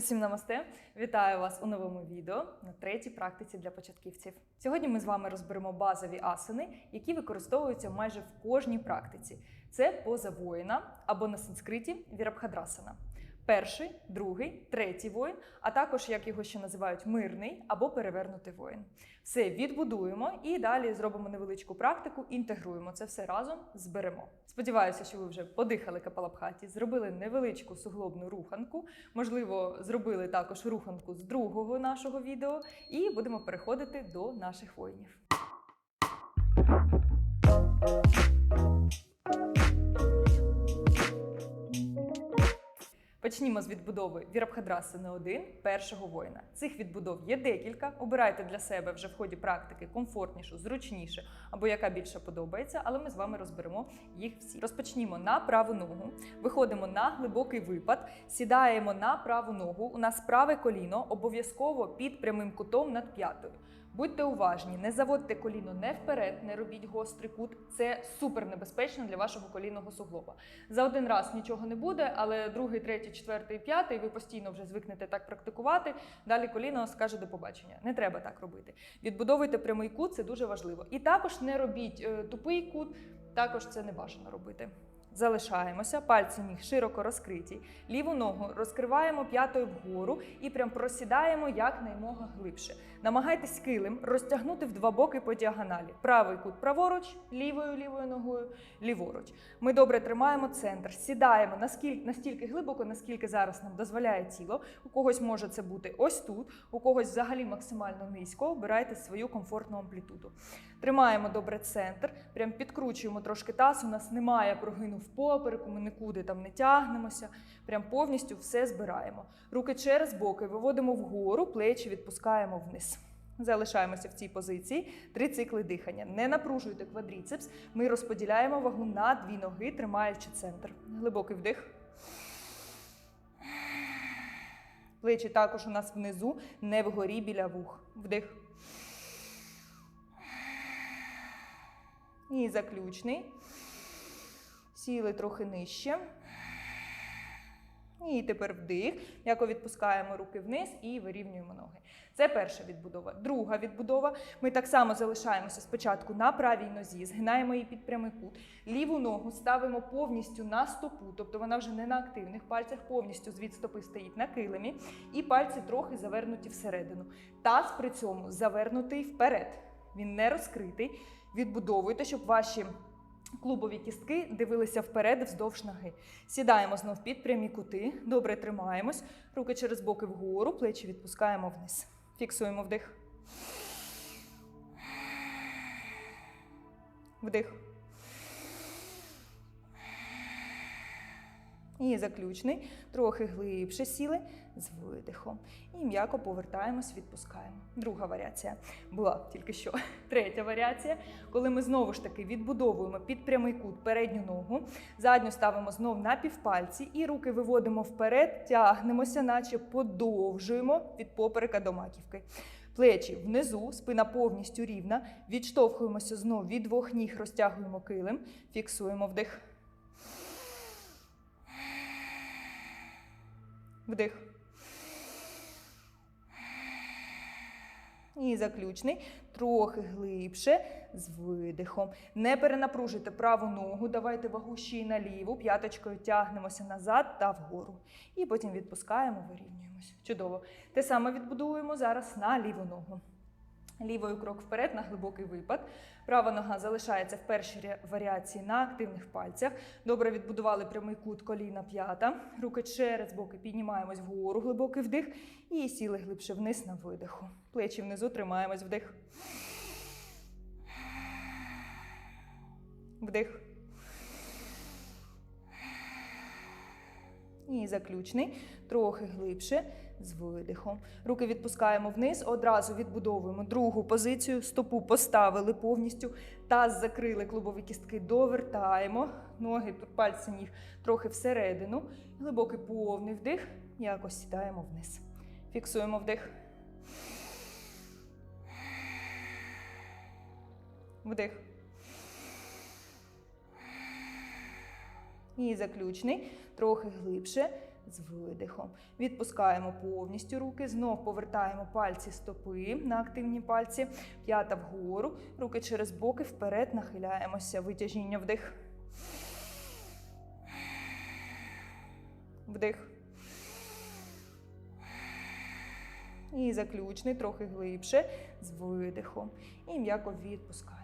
Усім намасте! Вітаю вас у новому відео на третій практиці для початківців. Сьогодні ми з вами розберемо базові асани, які використовуються майже в кожній практиці. Це поза воїна або на санскриті вірабхадрасана. Перший, другий, третій воїн, а також, як його ще називають, мирний або перевернутий воїн. Все відбудуємо і далі зробимо невеличку практику, інтегруємо це все разом, зберемо. Сподіваюся, що ви вже подихали капалабхаті, зробили невеличку суглобну руханку, можливо, зробили також руханку з другого нашого відео, і будемо переходити до наших воїнів. Почнімо з відбудови Вірабхадрасини 1 першого воїна. Цих відбудов є декілька. Обирайте для себе вже в ході практики комфортнішу, зручніше або яка більше подобається, але ми з вами розберемо їх всі. Розпочнімо на праву ногу, виходимо на глибокий випад, сідаємо на праву ногу. У нас праве коліно обов'язково під прямим кутом над п'ятою. Будьте уважні, не заводьте коліно не вперед, не робіть гострий кут. Це супер небезпечно для вашого колінного суглоба. За один раз нічого не буде, але другий, третій, четвертий, п'ятий ви постійно вже звикнете так практикувати. Далі коліно скаже до побачення. Не треба так робити. Відбудовуйте прямий кут, це дуже важливо. І також не робіть е, тупий кут, також це не бажано робити. Залишаємося, пальці ніг широко розкриті. Ліву ногу розкриваємо п'ятою вгору і прям просідаємо якнаймога глибше. Намагайтесь килим розтягнути в два боки по діагоналі. Правий кут праворуч, лівою лівою ногою, ліворуч. Ми добре тримаємо центр, сідаємо наскільки настільки глибоко, наскільки зараз нам дозволяє тіло. У когось може це бути ось тут, у когось взагалі максимально низько. Обирайте свою комфортну амплітуду. Тримаємо добре центр, прям підкручуємо трошки таз. У нас немає прогину в попереку, ми нікуди там не тягнемося. Прям повністю все збираємо. Руки через боки виводимо вгору, плечі відпускаємо вниз. Залишаємося в цій позиції. Три цикли дихання. Не напружуйте квадріцепс. Ми розподіляємо вагу на дві ноги, тримаючи центр. Глибокий вдих. Плечі також у нас внизу, не вгорі біля вух. Вдих. І заключний. Сіли трохи нижче. І тепер вдих. Яко відпускаємо руки вниз і вирівнюємо ноги. Це перша відбудова. Друга відбудова. Ми так само залишаємося спочатку на правій нозі, згинаємо її під прямий кут. Ліву ногу ставимо повністю на стопу, тобто вона вже не на активних пальцях, повністю звід стопи стоїть на килимі, і пальці трохи завернуті всередину. Таз при цьому завернутий вперед. Він не розкритий. Відбудовуйте, щоб ваші клубові кістки дивилися вперед вздовж ноги. Сідаємо знов під прямі кути, добре тримаємось, руки через боки вгору, плечі відпускаємо вниз. Фіксуємо вдих. Вдих. І заключний, трохи глибше сіли з видихом. І м'яко повертаємось, відпускаємо. Друга варіація була тільки що. Третя варіація, коли ми знову ж таки відбудовуємо під прямий кут передню ногу, задню ставимо знов на півпальці і руки виводимо вперед, тягнемося, наче подовжуємо від поперека до маківки. Плечі внизу, спина повністю рівна. Відштовхуємося знов від двох ніг, розтягуємо килим, фіксуємо вдих. Вдих. І заключний. Трохи глибше з видихом. Не перенапружуйте праву ногу, давайте вагу ще й на ліву. П'яточкою тягнемося назад та вгору. І потім відпускаємо, вирівнюємось. Чудово. Те саме відбудуємо зараз на ліву ногу. Лівою крок вперед на глибокий випад. Права нога залишається в першій варіації на активних пальцях. Добре відбудували прямий кут коліна п'ята. Руки через боки піднімаємось вгору, глибокий вдих. І сіли глибше вниз на видиху. Плечі внизу тримаємось вдих. Вдих. І заключний, трохи глибше з видихом. Руки відпускаємо вниз, одразу відбудовуємо другу позицію. Стопу поставили повністю, таз закрили клубові кістки, довертаємо. Ноги, пальці ніг трохи всередину. Глибокий повний вдих. Якось сідаємо вниз. Фіксуємо вдих. Вдих. І заключний, трохи глибше з видихом. Відпускаємо повністю руки, знов повертаємо пальці стопи на активні пальці, п'ята вгору, руки через боки, вперед нахиляємося. Витяжіння вдих. Вдих. І заключний, трохи глибше, з видихом. І м'яко відпускаємо.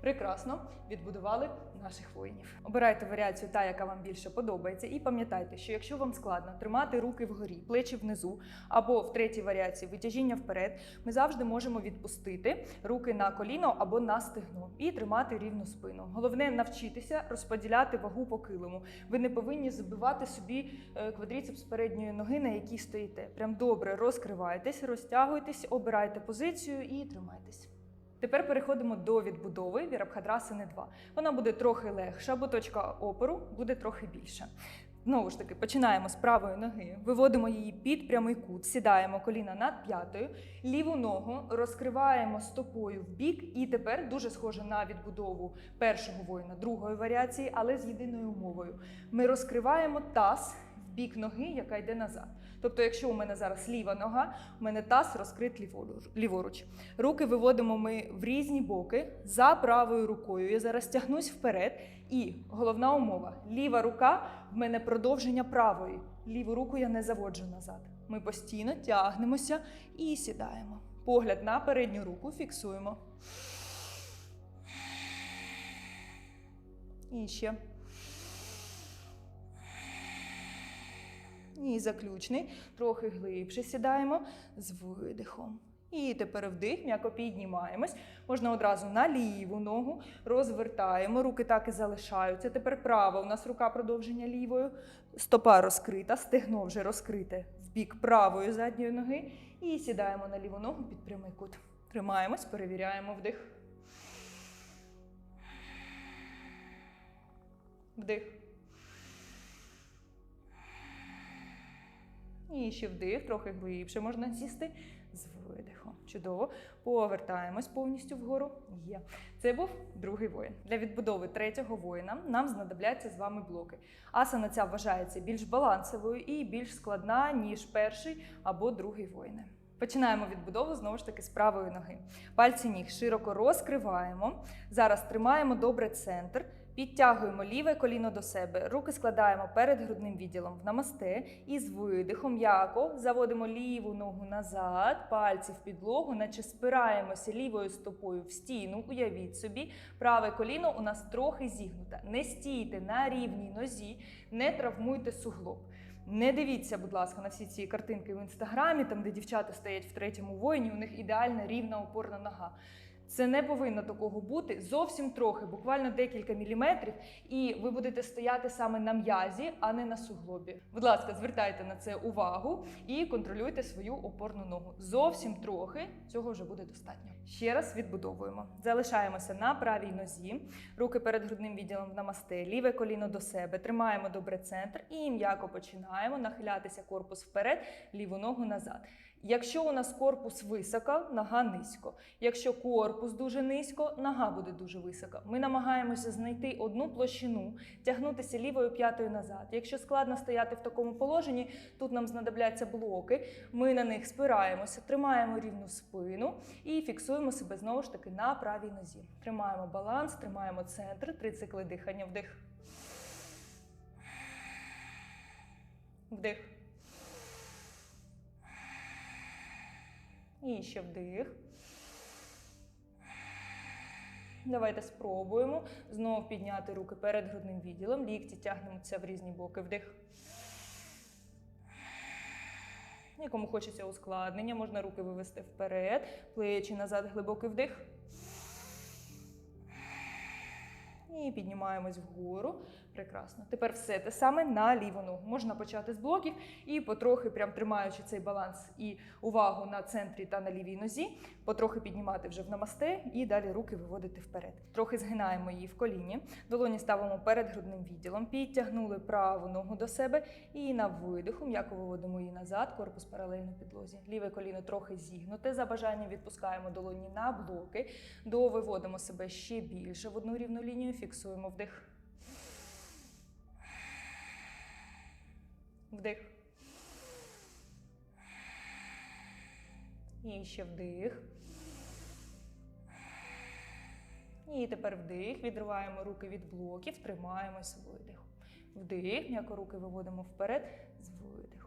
Прекрасно відбудували наших воїнів. Обирайте варіацію, та, яка вам більше подобається, і пам'ятайте, що якщо вам складно тримати руки вгорі, плечі внизу, або в третій варіації витяжіння вперед, ми завжди можемо відпустити руки на коліно або на стегно і тримати рівну спину. Головне навчитися розподіляти вагу по килиму. Ви не повинні забивати собі е, квадріцепс передньої ноги, на якій стоїте. Прям добре розкривайтесь, розтягуйтесь, обирайте позицію і тримайтесь. Тепер переходимо до відбудови Вірабхадрасини 2. Вона буде трохи легша, бо точка опору буде трохи більша. Знову ж таки, починаємо з правої ноги, виводимо її під прямий кут, сідаємо коліна над п'ятою, ліву ногу розкриваємо стопою в бік, і тепер дуже схоже на відбудову першого воїна другої варіації, але з єдиною умовою. Ми розкриваємо таз бік ноги, яка йде назад. Тобто, якщо у мене зараз ліва нога, у мене таз розкрит ліворуч. Руки виводимо ми в різні боки за правою рукою. Я зараз тягнусь вперед. І головна умова: ліва рука в мене продовження правої. Ліву руку я не заводжу назад. Ми постійно тягнемося і сідаємо. Погляд на передню руку фіксуємо. І ще. І заключний, трохи глибше сідаємо з видихом. І тепер вдих, м'яко піднімаємось. Можна одразу на ліву ногу, розвертаємо, руки так і залишаються. Тепер права. У нас рука продовження лівою, стопа розкрита, стегно вже розкрите в бік правої задньої ноги. І сідаємо на ліву ногу під прямий кут. Тримаємось, перевіряємо вдих. Вдих. І ще вдих, трохи глибше можна сісти з видихом. Чудово. Повертаємось повністю вгору. Є. Це був другий воїн. Для відбудови третього воїна нам знадобляться з вами блоки. Асана ця вважається більш балансовою і більш складна, ніж перший або другий воїни. Починаємо відбудову знову ж таки з правої ноги. Пальці ніг широко розкриваємо. Зараз тримаємо добре центр. Підтягуємо ліве коліно до себе, руки складаємо перед грудним відділом в намасте і з видихом м'яко заводимо ліву ногу назад, пальці в підлогу, наче спираємося лівою стопою в стіну. Уявіть собі, праве коліно у нас трохи зігнуте. Не стійте на рівній нозі, не травмуйте суглоб. Не дивіться, будь ласка, на всі ці картинки в інстаграмі, там де дівчата стоять в третьому воїні, у них ідеальна рівна опорна нога. Це не повинно такого бути зовсім трохи, буквально декілька міліметрів, і ви будете стояти саме на м'язі, а не на суглобі. Будь ласка, звертайте на це увагу і контролюйте свою опорну ногу. Зовсім трохи цього вже буде достатньо. Ще раз відбудовуємо. Залишаємося на правій нозі, руки перед грудним відділом в намасте, ліве коліно до себе, тримаємо добре центр і м'яко починаємо нахилятися корпус вперед, ліву ногу назад. Якщо у нас корпус високо, нога низько. Якщо корпус дуже низько, нога буде дуже висока. Ми намагаємося знайти одну площину, тягнутися лівою п'ятою назад. Якщо складно стояти в такому положенні, тут нам знадобляться блоки. Ми на них спираємося, тримаємо рівну спину і фіксуємо себе знову ж таки на правій нозі. Тримаємо баланс, тримаємо центр, три цикли дихання. Вдих. Вдих. І ще вдих. Давайте спробуємо знову підняти руки перед грудним відділом. Лікті тягнемося в різні боки. Вдих. Якому хочеться ускладнення, можна руки вивести вперед, плечі назад, глибокий вдих. І піднімаємось вгору. Прекрасно. Тепер все те саме на ліву ногу. Можна почати з блоків і потрохи, прям тримаючи цей баланс і увагу на центрі та на лівій нозі, потрохи піднімати вже в намасте і далі руки виводити вперед. Трохи згинаємо її в коліні, долоні ставимо перед грудним відділом, підтягнули праву ногу до себе і на видиху м'яко виводимо її назад, корпус паралельно підлозі. Ліве коліно трохи зігнуте. За бажанням відпускаємо долоні на блоки, довиводимо себе ще більше в одну рівну лінію, фіксуємо Фіксуємо вдих. Вдих. І ще вдих. І тепер вдих. Відриваємо руки від блоків, тримаємось видих. Вдих. М'яко руки виводимо вперед. З видих.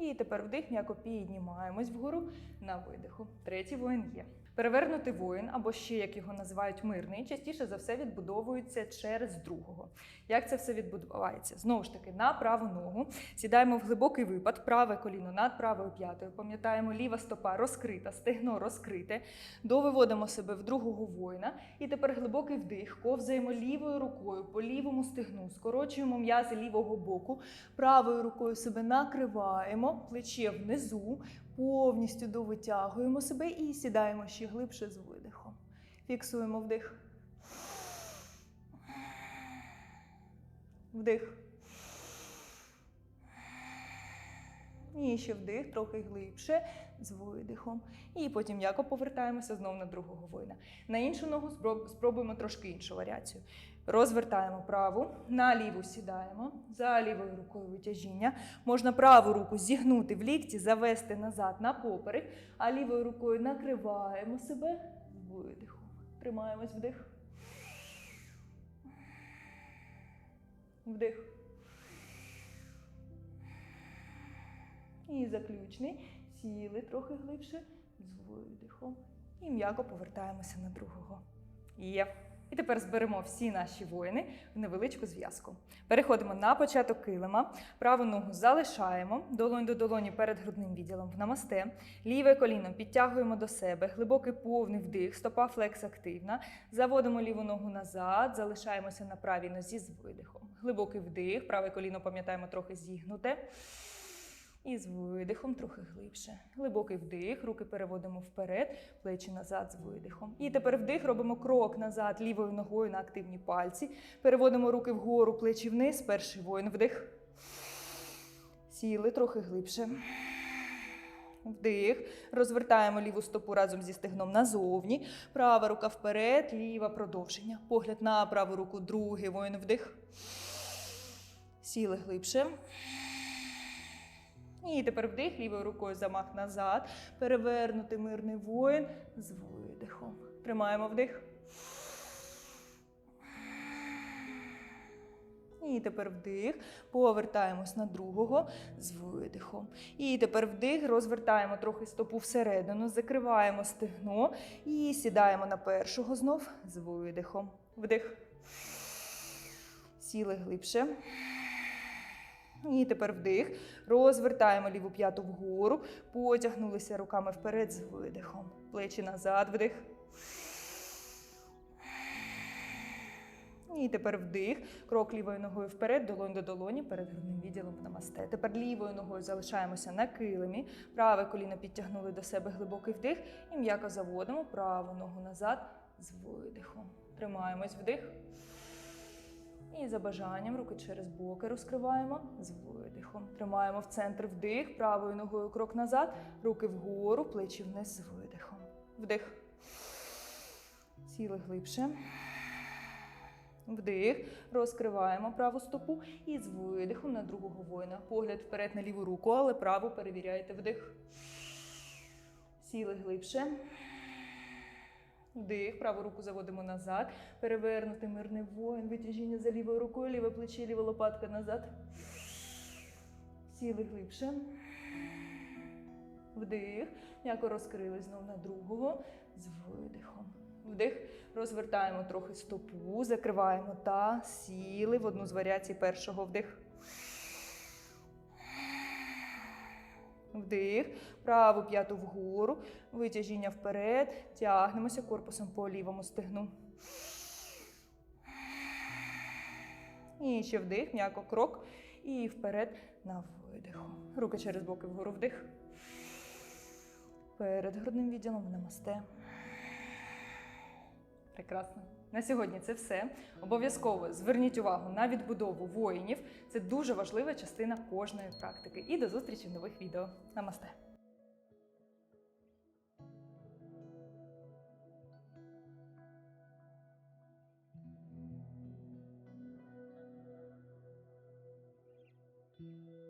І тепер вдих, м'яко піднімаємось вгору на видиху. Третій воїн є. Перевернутий воїн, або ще як його називають мирний, частіше за все відбудовується через другого. Як це все відбувається? Знову ж таки, на праву ногу сідаємо в глибокий випад, праве коліно над правою п'ятою. Пам'ятаємо, ліва стопа розкрита, стегно розкрите. Довиводимо себе в другого воїна. І тепер глибокий вдих. Ковзаємо лівою рукою по лівому стегну, скорочуємо м'язи лівого боку, правою рукою себе накриваємо, плече внизу, повністю довитягуємо себе і сідаємо ще глибше з видихом. Фіксуємо вдих. Вдих. І ще вдих, трохи глибше, з видихом. І потім м'яко повертаємося знову на другого воїна. На іншу ногу спробуємо трошки іншу варіацію. Розвертаємо праву, на ліву сідаємо, за лівою рукою витяжіння. Можна праву руку зігнути в лікті, завести назад на поперек, а лівою рукою накриваємо себе видихом. Тримаємось вдих. Вдих. І заключний. Сіли трохи глибше з видихом. І м'яко повертаємося на другого. Є. І тепер зберемо всі наші воїни в невеличку зв'язку. Переходимо на початок килима. Праву ногу залишаємо, долонь до долоні перед грудним відділом в намасте. Ліве коліно підтягуємо до себе, глибокий повний вдих, стопа флекс активна. Заводимо ліву ногу назад, залишаємося на правій нозі з видихом. Глибокий вдих, праве коліно пам'ятаємо трохи зігнуте. І з видихом трохи глибше. Глибокий вдих, руки переводимо вперед, плечі назад з видихом. І тепер вдих, робимо крок назад лівою ногою на активні пальці. Переводимо руки вгору, плечі вниз. Перший воїн. Вдих. Сіли трохи глибше. Вдих. Розвертаємо ліву стопу разом зі стегном назовні. Права рука вперед, ліва продовження. Погляд на праву руку, другий воїн. Вдих. Сіли глибше. І тепер вдих, лівою рукою замах назад. Перевернутий мирний воїн з видихом. Тримаємо вдих. І тепер вдих. Повертаємось на другого з видихом. І тепер вдих, розвертаємо трохи стопу всередину, закриваємо стегно і сідаємо на першого знов з видихом. Вдих. Сіли глибше. І тепер вдих. Розвертаємо ліву п'яту вгору, потягнулися руками вперед з видихом. Плечі назад, вдих. І тепер вдих. Крок лівою ногою вперед, долонь до долоні перед грудним відділом намасте. Тепер лівою ногою залишаємося на килимі. Праве коліно підтягнули до себе глибокий вдих і м'яко заводимо праву ногу назад з видихом. Тримаємось вдих. І за бажанням руки через боки розкриваємо з видихом. Тримаємо в центр вдих, правою ногою крок назад, руки вгору, плечі вниз з видихом. Вдих. Сіли глибше. Вдих. Розкриваємо праву стопу і з видихом на другого воїна. Погляд вперед на ліву руку, але праву перевіряйте вдих. Сіли глибше. Вдих, праву руку заводимо назад. Перевернути мирний воїн, витяжіння за лівою рукою, ліве плече, ліва лопатка назад. Сіли глибше. Вдих. М'яко розкрили знов на другого з видихом. Вдих. Розвертаємо трохи стопу, закриваємо та сіли в одну з варіацій першого вдих. Вдих, праву п'яту вгору, витяжіння вперед, тягнемося корпусом по лівому стегну. І ще вдих, м'яко крок. І вперед на видиху. Руки через боки вгору вдих. Перед грудним відділом намасте. Прекрасно. На сьогодні це все. Обов'язково зверніть увагу на відбудову воїнів. Це дуже важлива частина кожної практики. І до зустрічі в нових відео. Намасте!